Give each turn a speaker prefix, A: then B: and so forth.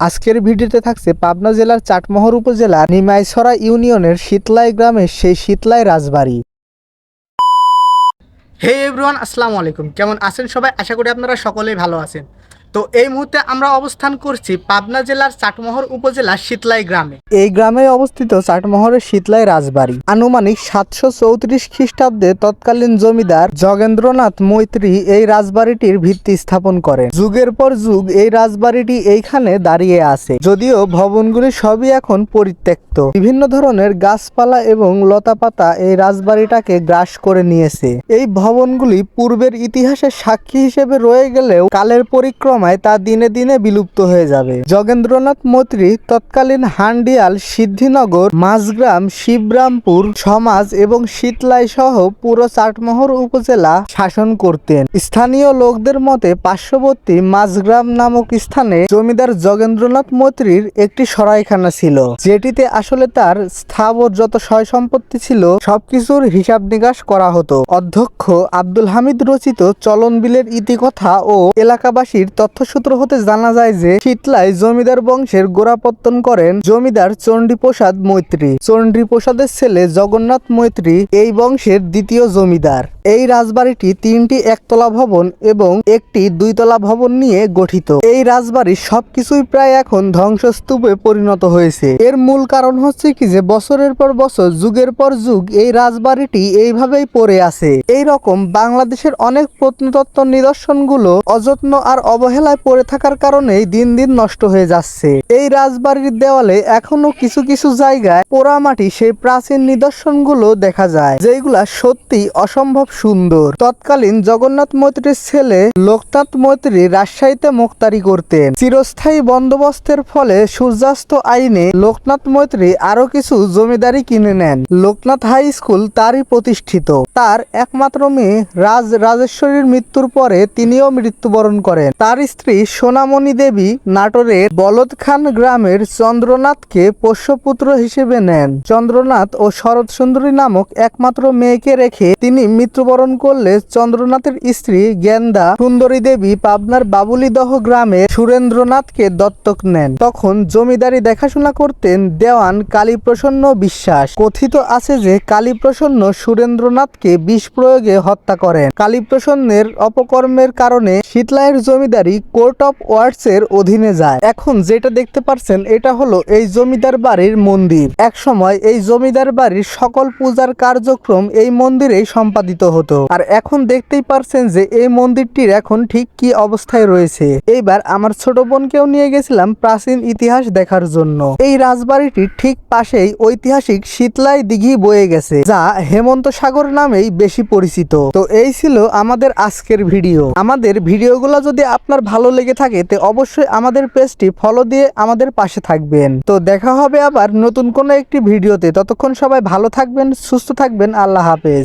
A: আজকের ভিডিওতে থাকছে পাবনা জেলার চাটমোহর উপজেলার নিমাইসরা ইউনিয়নের শীতলাই গ্রামের সেই শীতলাই রাজবাড়ি। হে এভরিওয়ান আসসালামু আলাইকুম। কেমন আছেন সবাই? আশা করি আপনারা সকলেই ভালো আছেন। তো এই মুহূর্তে আমরা অবস্থান করছি পাবনা জেলার চাটমোহর উপজেলার শীতলাই গ্রামে। এই গ্রামে অবস্থিত চাটমোহরের শীতলাই রাজবাড়ি। আনুমানিক সাতশো চৌত্রিশ খ্রিস্টাব্দে তৎকালীন জমিদার জগেন্দ্রনাথ মৈত্রী এই রাজবাড়িটির ভিত্তি স্থাপন করেন। যুগের পর যুগ এই রাজবাড়িটি এইখানে দাঁড়িয়ে আছে। যদিও ভবনগুলি সবই এখন পরিত্যক্ত। বিভিন্ন ধরনের গাছপালা এবং লতাপাতা এই রাজবাড়িটাকে গ্রাস করে নিয়েছে। এই ভবনগুলি পূর্বের ইতিহাসের সাক্ষী হিসেবে রয়ে গেলেও কালের পরিক্রমায় তা দিনে দিনে বিলুপ্ত হয়ে যাবে। জগেন্দ্রনাথ মৈত্রী, তৎকালীন হান্ডিয়াল, সিদ্ধিনগর, মাঝগ্রাম, শিবরামপুর, সমাজ এবং শীতলাই সহ পুরো চাটমোহর উপজেলা শাসন করতেন। স্থানীয় লোকদের মতে পার্শ্ববর্তী মাঝগ্রাম নামক স্থানে জমিদার জগেন্দ্রনাথ মৈত্রীর একটি সরাইখানা ছিল, যেটিতে আসলে তার স্থাবর যত সয় সম্পত্তি ছিল, সবকিছুর হিসাব নিকাশ করা হতো। অধ্যক্ষ আব্দুল হামিদ রচিত চলন বিলের ইতিকথা ও এলাকাবাসীর তথ্যসূত্র হতে জানা যায় যে শীতলায় জমিদার বংশের গোড়াপত্তন করেন জমিদার চণ্ডীপ্রসাদ মৈত্রী। চণ্ডীপ্রসাদের ছেলে জগন্নাথ মৈত্রী এই বংশের দ্বিতীয় জমিদার। এই রাজবাড়িটি তিনটি একতলা ভবন এবং একটি দুইতলা ভবন নিয়ে গঠিত। এই রাজবাড়ির সবকিছুই প্রায় এখন ধ্বংসস্তূপে পরিণত হয়েছে। এর মূল কারণ হচ্ছে কি যে বছরের পর বছর, যুগের পর যুগ এই রাজবাড়িটি এইভাবেই পড়ে আছে। এই রকম বাংলাদেশের অনেক প্রত্নতত্ত্ব নিদর্শনগুলো অযত্ন আর অবহেলায় পড়ে থাকার কারণেই দিন দিন নষ্ট হয়ে যাচ্ছে। এই রাজবাড়ির দেওয়ালে এখনও কিছু কিছু জায়গায় পোড়ামাটি সেই প্রাচীন নিদর্শনগুলো দেখা যায় যেগুলা সত্যি অসম্ভব সুন্দর। তৎকালীন জগন্নাথ মৈত্রীর ছেলে লোকনাথ মৈত্রী রাজশাহীতে মুক্তারি করতেন। চিরস্থায়ী বন্দোবস্তের ফলে সূর্যাস্ত আইনে লোকনাথ মৈত্রী আরও কিছু জমিদারি কিনে নেন। লোকনাথ হাই স্কুল তারই প্রতিষ্ঠিত। তার একমাত্র মেয়ে রাজ রাজেশ্বরীর মৃত্যুর পরে তিনিও মৃত্যুবরণ করেন। তার স্ত্রী সোনামণি দেবী নাটোরের বলদ খান গ্রামের চন্দ্রনাথকে পোষ্যপুত্র হিসেবে নেন। চন্দ্রনাথ ও শরৎ সুন্দরী নামক একমাত্র মেয়েকে রেখে তিনি মৃত্যুবরণ করলে চন্দ্রনাথের স্ত্রী জ্ঞানদা সুন্দরী দেবী পাবনার বাবুলিদহ গ্রামে সুরেন্দ্রনাথকে দত্তক নেন। তখন জমিদারি দেখাশোনা করতেন দেওয়ান কালীপ্রসন্ন বিশ্বাস। কথিত আছে যে কালীপ্রসন্ন সুরেন্দ্রনাথকে বিষ প্রয়োগে হত্যা করেন। কালীপ্রসন্নের অপকর্মের কারণে শীতলায়ের জমিদারি কোর্ট অফ ওয়ার্ডস এর অধীনে যায়। এখন যেটা দেখতে পাচ্ছেন এটা হলো এই জমিদার বাড়ির মন্দির। এক সময় এই জমিদার বাড়ির সকল পূজার কার্যক্রম এই মন্দিরেই সম্পাদিত হতো। আর এখন দেখতেই পারছেন যে এই মন্দিরটির এখন ঠিক কি অবস্থায় রয়েছে। এইবার আমার ছোট বোনকেও নিয়ে গেছিলাম প্রাচীন ইতিহাস দেখার জন্য। এই রাজবাড়িটির ঠিক পাশেই ঐতিহাসিক শীতলাই দিঘি বয়ে গেছে, যা হেমন্ত সাগর নামেই বেশি পরিচিত। তো এই ছিল আমাদের আজকের ভিডিও। আমাদের ভিডিওগুলো যদি আপনার ভালো লেগে থাকে, তো অবশ্যই আমাদের পেজটি ফলো দিয়ে আমাদের পাশে থাকবেন। তো দেখা হবে আবার নতুন কোনো একটি ভিডিওতে। ততক্ষণ সবাই ভালো থাকবেন, সুস্থ থাকবেন, আল্লাহ হাফেজ।